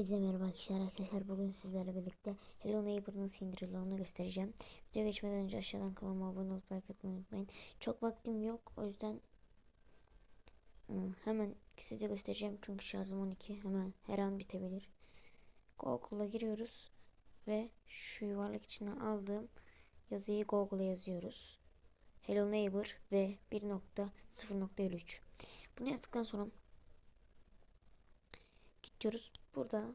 Herkese merhaba arkadaşlar. Bugün sizlerle birlikte Hello Neighbor nasıl indirilir onu göstereceğim. Video geçmeden önce aşağıdan kanalıma abone olup like atmayı unutmayın. Çok vaktim yok o yüzden ıı, hemen size göstereceğim çünkü şarjım 12 hemen her an bitebilir. Google'a giriyoruz ve şu yuvarlak içine aldığım yazıyı Google'a yazıyoruz. Hello Neighbor ve 1.0.53 Bunu yazdıktan sonra gidiyoruz. Burada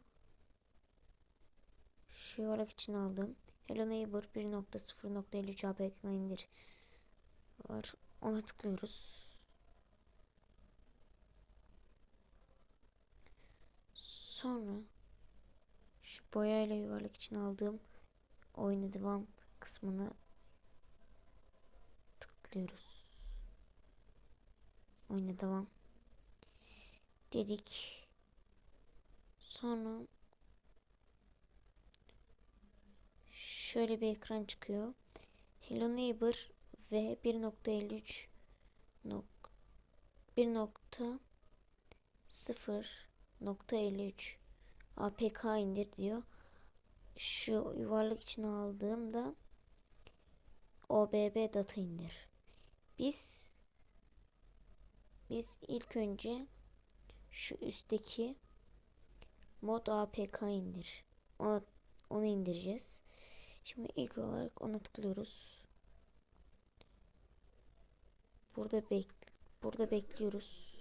şu yuvarlak için aldım. Hello Neighbor 1.0.53 APK indir var. Ona tıklıyoruz. Sonra şu boyayla yuvarlak için aldığım oyuna devam kısmına tıklıyoruz. Oyuna devam dedik. Sonra şöyle bir ekran çıkıyor. Hello Neighbor ve 1.53 nok 1.0.53 APK indir diyor. Şu yuvarlak içine aldığımda OBB data indir. Biz biz ilk önce şu üstteki mod APK indir. Ona, onu indireceğiz. Şimdi ilk olarak ona tıklıyoruz. Burada bek burada bekliyoruz.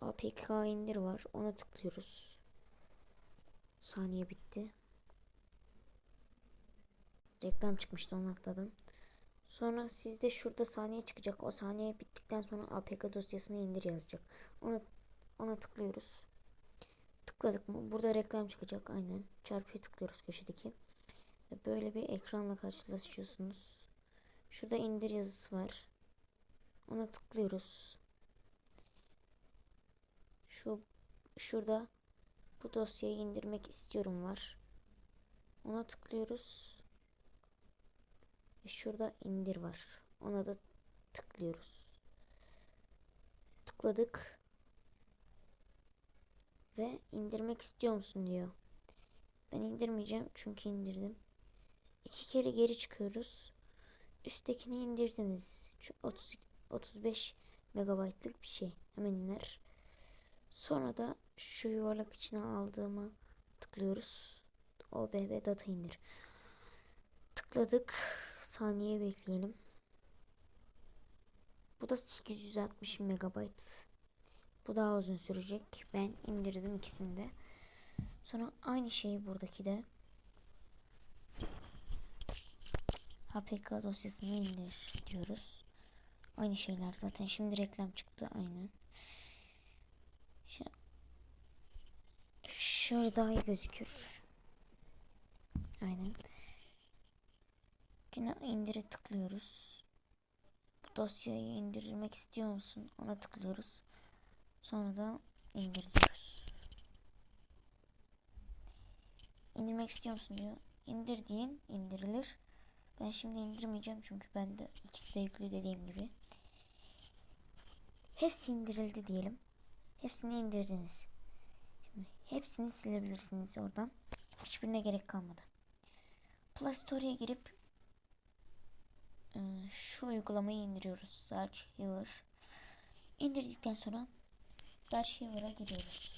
APK indir var. Ona tıklıyoruz. Saniye bitti. Reklam çıkmıştı onu atladım. Sonra sizde şurada saniye çıkacak. O saniye bittikten sonra APK dosyasını indir yazacak. Ona ona tıklıyoruz. Tıkladık mı? Burada reklam çıkacak. Aynen. Çarpıya tıklıyoruz köşedeki. Ve böyle bir ekranla karşılaşıyorsunuz. Şurada indir yazısı var. Ona tıklıyoruz. Şu şurada bu dosyayı indirmek istiyorum var. Ona tıklıyoruz. Ve şurada indir var. Ona da tıklıyoruz. Tıkladık ve indirmek istiyor musun diyor. Ben indirmeyeceğim çünkü indirdim. İki kere geri çıkıyoruz. Üsttekini indirdiniz. Şu 30, 35 megabaytlık bir şey. Hemen iner. Sonra da şu yuvarlak içine aldığıma tıklıyoruz. OBB data indir. Tıkladık. Saniye bekleyelim. Bu da 860 megabayt. Bu daha uzun sürecek. Ben indirdim ikisini de. Sonra aynı şeyi buradaki de APK dosyasını indir diyoruz. Aynı şeyler zaten. Şimdi reklam çıktı aynen. Şöyle daha iyi gözükür. Aynen. Yine indire tıklıyoruz. Bu dosyayı indirmek istiyor musun? Ona tıklıyoruz. Sonra da indir diyoruz. İndirmek istiyor musun diyor. İndir deyin indirilir. Ben şimdi indirmeyeceğim çünkü bende ikisi de yüklü dediğim gibi. Hepsi indirildi diyelim. Hepsini indirdiniz. Şimdi hepsini silebilirsiniz oradan. Hiçbirine gerek kalmadı. Play Store'ya girip ıı, şu uygulamayı indiriyoruz. Search Here. İndirdikten sonra Archiver'a giriyoruz.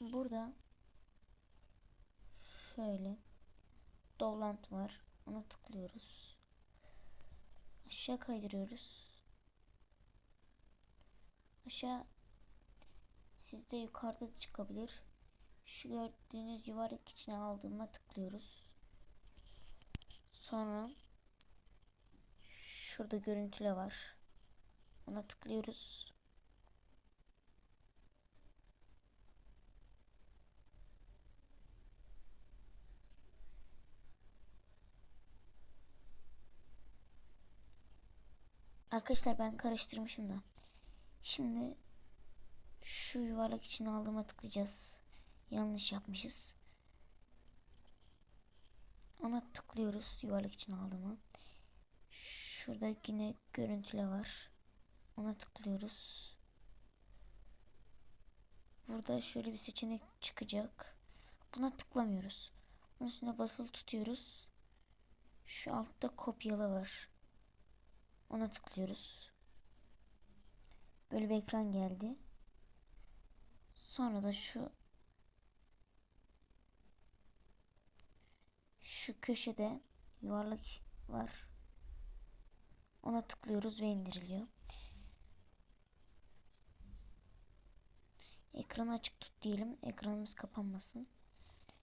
Burada şöyle Dovlant var. Ona tıklıyoruz. Aşağı kaydırıyoruz. Aşağı sizde yukarıda çıkabilir. Şu gördüğünüz yuvarlak içine aldığıma tıklıyoruz. Sonra şurada görüntüle var. Ona tıklıyoruz. Arkadaşlar ben karıştırmışım da. Şimdi şu yuvarlak için aldığıma tıklayacağız. Yanlış yapmışız. Ona tıklıyoruz yuvarlak için aldığıma. Şurada yine görüntüle var. Ona tıklıyoruz. burada şöyle bir seçenek çıkacak. Buna tıklamıyoruz. Bunun üstüne basılı tutuyoruz. Şu altta kopyala var. Ona tıklıyoruz. Böyle bir ekran geldi. Sonra da şu şu köşede yuvarlak var. Ona tıklıyoruz ve indiriliyor. Ekranı açık tut diyelim. Ekranımız kapanmasın.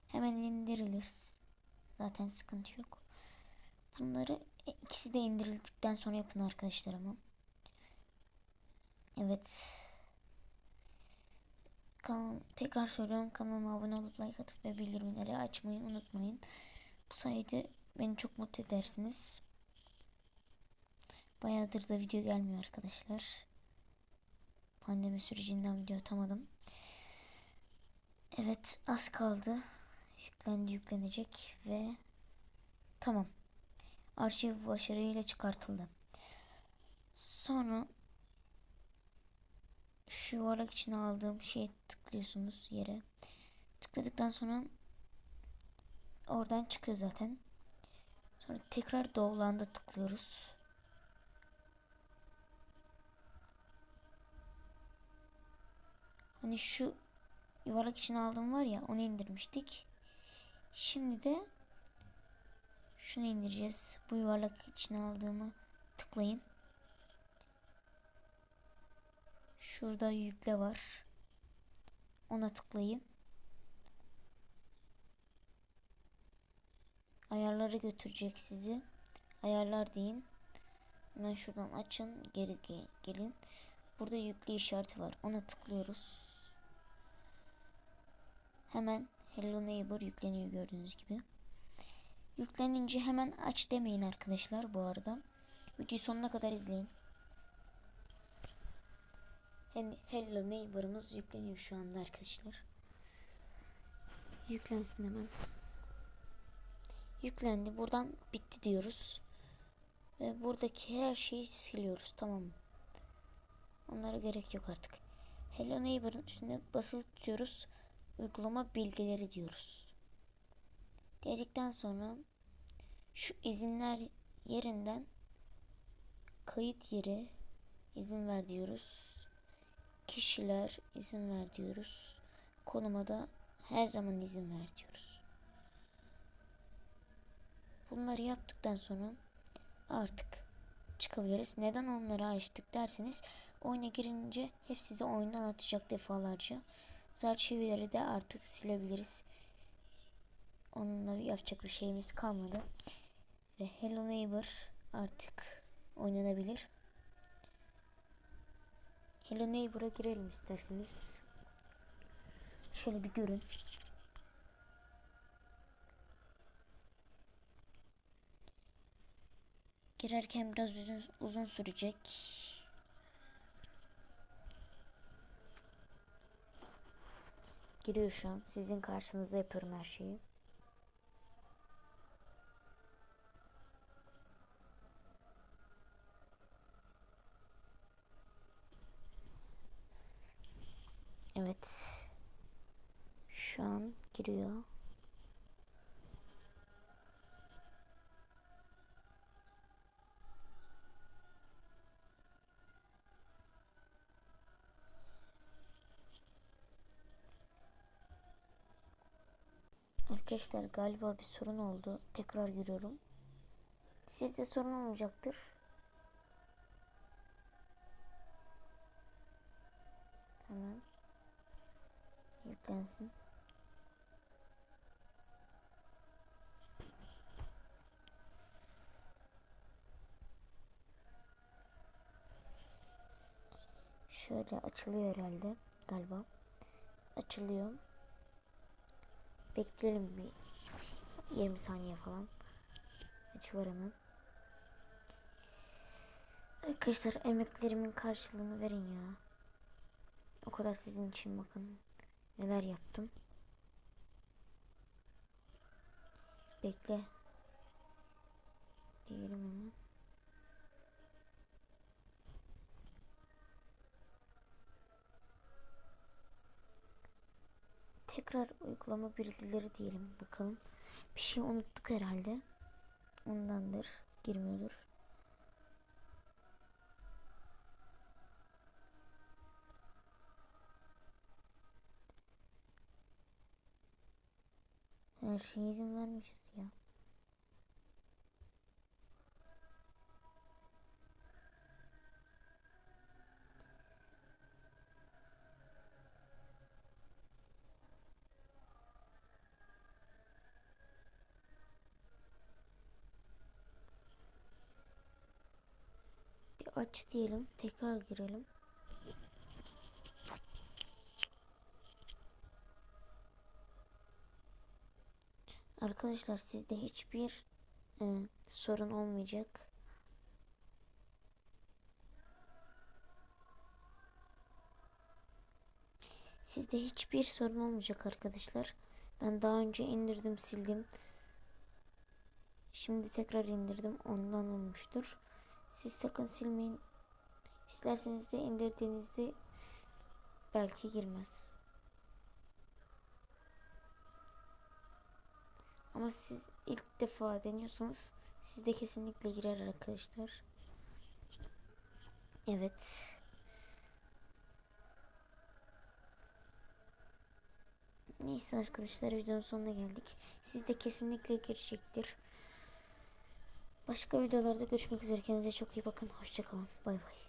Hemen indirilir. Zaten sıkıntı yok. Bunları ikisi de indirildikten sonra yapın arkadaşlar. Evet. Kanal, tekrar söylüyorum kanalıma abone olup like atıp ve bildirimleri açmayı unutmayın. Bu sayede beni çok mutlu edersiniz. Bayağıdır da video gelmiyor arkadaşlar. Pandemi sürecinden video atamadım. Evet az kaldı. Yüklendi yüklenecek ve tamam. Arşiv başarıyla çıkartıldı. Sonra şu yuvarlak içine aldığım şeye tıklıyorsunuz yere. Tıkladıktan sonra oradan çıkıyor zaten. Sonra tekrar doğulanda tıklıyoruz. Hani şu yuvarlak içine aldım var ya onu indirmiştik. Şimdi de şunu indireceğiz. Bu yuvarlak içine aldığımı tıklayın. Şurada yükle var. Ona tıklayın. Ayarları götürecek sizi. Ayarlar deyin. Hemen şuradan açın. Geri gelin. Burada yüklü işareti var. Ona tıklıyoruz. Hemen Hello Neighbor yükleniyor gördüğünüz gibi. Yüklenince hemen aç demeyin arkadaşlar bu arada. Videoyu sonuna kadar izleyin. Hello Neighbor'ımız yükleniyor şu anda arkadaşlar. Yüklensin hemen. Yüklendi. Buradan bitti diyoruz. Ve buradaki her şeyi siliyoruz. Tamam? Onlara gerek yok artık. Hello Neighbor'ın üstüne basılı tutuyoruz. Uygulama bilgileri diyoruz. Dedikten sonra şu izinler yerinden kayıt yeri izin ver diyoruz. Kişiler izin ver diyoruz. Konuma da her zaman izin ver diyoruz. Bunları yaptıktan sonra artık çıkabiliriz. Neden onları açtık derseniz oyuna girince hep sizi oyundan atacak defalarca. Arşivleri de artık silebiliriz. Onunla yapacak bir şeyimiz kalmadı. Ve Hello Neighbor artık oynanabilir. Hello Neighbor'a girelim isterseniz. Şöyle bir görün. Girerken biraz uzun, uzun sürecek. Giriyor şu an. Sizin karşınızda yapıyorum her şeyi. Evet. Şu an giriyor. Arkadaşlar galiba bir sorun oldu. Tekrar giriyorum. Sizde sorun olmayacaktır. Hemen yüklensin. Şöyle açılıyor herhalde galiba. Açılıyor. Bekleyelim bir 20 saniye falan. Açılır hemen. Arkadaşlar emeklerimin karşılığını verin ya. O kadar sizin için bakın. Neler yaptım. Bekle. Diyelim hemen. tekrar uygulama bilgileri diyelim bakalım. Bir şey unuttuk herhalde. Ondandır. Girmiyordur. Her şeye izin vermişiz ya. Bir aç diyelim. Tekrar girelim. Arkadaşlar sizde hiçbir e, sorun olmayacak. Sizde hiçbir sorun olmayacak arkadaşlar. Ben daha önce indirdim sildim. Şimdi tekrar indirdim. Ondan olmuştur. Siz sakın silmeyin. İsterseniz de indirdiğinizde belki girmez. Ama siz ilk defa deniyorsanız sizde kesinlikle girer arkadaşlar. Evet. Neyse arkadaşlar videonun sonuna geldik. Sizde kesinlikle girecektir. Başka videolarda görüşmek üzere. Kendinize çok iyi bakın. Hoşçakalın. Bay bay.